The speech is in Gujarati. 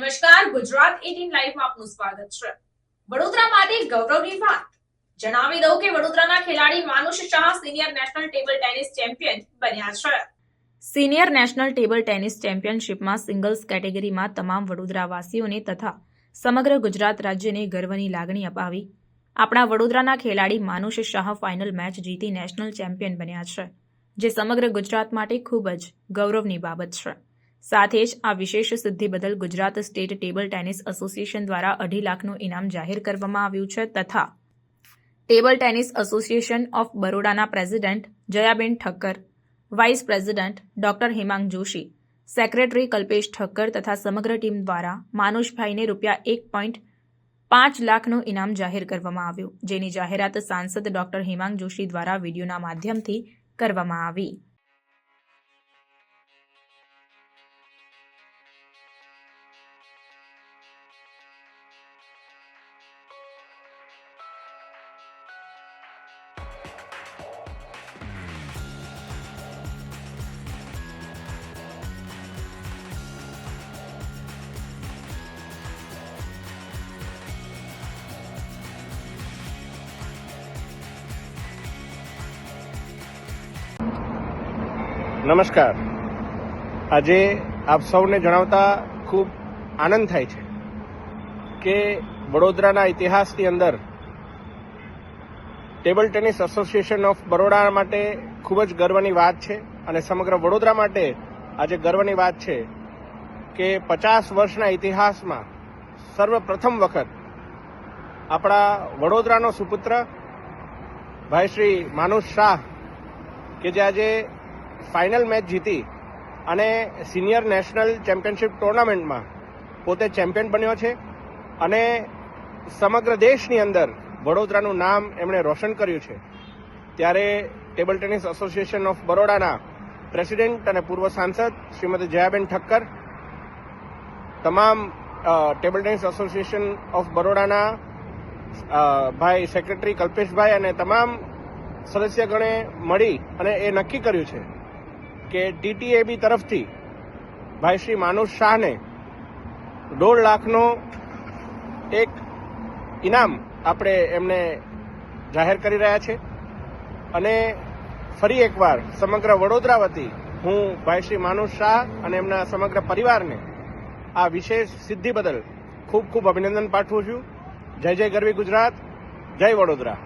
ગુજરાત 18 લાઈવમાં આપનું સ્વાગત છે. વડોદરા માટે ગૌરવની વાત. જણાવી દઉં કે વડોદરાના ખેલાડી Manush Shah senior national table tennis champion બન્યા છે. સિનિયર નેશનલ ટેબલ ટેનિસ ચેમ્પિયનશિપમાં સિંગલ્સ કેટેગરીમાં તમામ વડોદરાવાસીઓને તથા સમગ્ર ગુજરાત રાજ્યને ગર્વની લાગણી અપાવી. આપણા વડોદરાના ખેલાડી માનુષ શાહ ફાઇનલ મેચ જીતી નેશનલ ચેમ્પિયન બન્યા છે, જે સમગ્ર ગુજરાત માટે ખૂબ જ ગૌરવની બાબત છે. સાથે જ આ વિશેષ સિદ્ધિ બદલ Gujarat state table tennis association દ્વારા અઢી લાખનું ઇનામ જાહેર કરવામાં આવ્યું છે તથા table tennis association of બરોડાના president Jayaben Thakkar, vice president doctor Himang Joshi, secretary Kalpesh Thakkar તથા સમગ્ર ટીમ દ્વારા માનુષભાઈને રૂપિયા એક પોઈન્ટ પાંચ લાખનું ઇનામ જાહેર કરવામાં આવ્યું, જેની જાહેરાત સાંસદ ડોક્ટર હિમાંગ જોશી દ્વારા વિડીયોના માધ્યમથી કરવામાં આવી. નમસ્કાર. આજે આપ સૌને જણાવતા ખૂબ આનંદ થાય છે કે વડોદરાના ઇતિહાસની અંદર table tennis association of Baroda માટે ખૂબ જ ગર્વની વાત છે અને સમગ્ર વડોદરા માટે આજે ગર્વની વાત છે કે પચાસ વર્ષના ઇતિહાસમાં સર્વપ્રથમ વખત આપણા વડોદરાનો સુપુત્ર ભાઈ શ્રી માનુષ શાહ કે જે આજે ફાઇનલ મેચ જીતી અને સિનિયર નેશનલ ચેમ્પિયનશિપ ટુર્નામેન્ટમાં પોતે ચેમ્પિયન બન્યો છે અને સમગ્ર દેશની અંદર વડોદરાનું નામ એમણે રોશન કર્યું છે. ત્યારે ટેબલ ટેનિસ એસોસિએશન ઓફ બરોડાના પ્રેસિડેન્ટ અને પૂર્વ સાંસદ શ્રીમતી જયાબેન ઠક્કર, તમામ ટેબલ ટેનિસ એસોસિએશન ઓફ બરોડાના ભાઈ સેક્રેટરી કલ્પેશભાઈ અને તમામ સદસ્યગણે મળી અને એ નક્કી કર્યું છે. કે ટીટીએબી તરફથી ભાઈ શ્રી માનુષ શાહને દોઢ લાખનો એક ઇનામ આપણે એમને જાહેર કરી રહ્યા છે. અને ફરી એકવાર સમગ્ર વડોદરા વતી હું ભાઈ શ્રી માનુષ શાહ અને એમના સમગ્ર પરિવારને આ વિશેષ સિદ્ધિ બદલ ખૂબ ખૂબ અભિનંદન પાઠવું છું. જય જય ગરવી ગુજરાત, જય વડોદરા.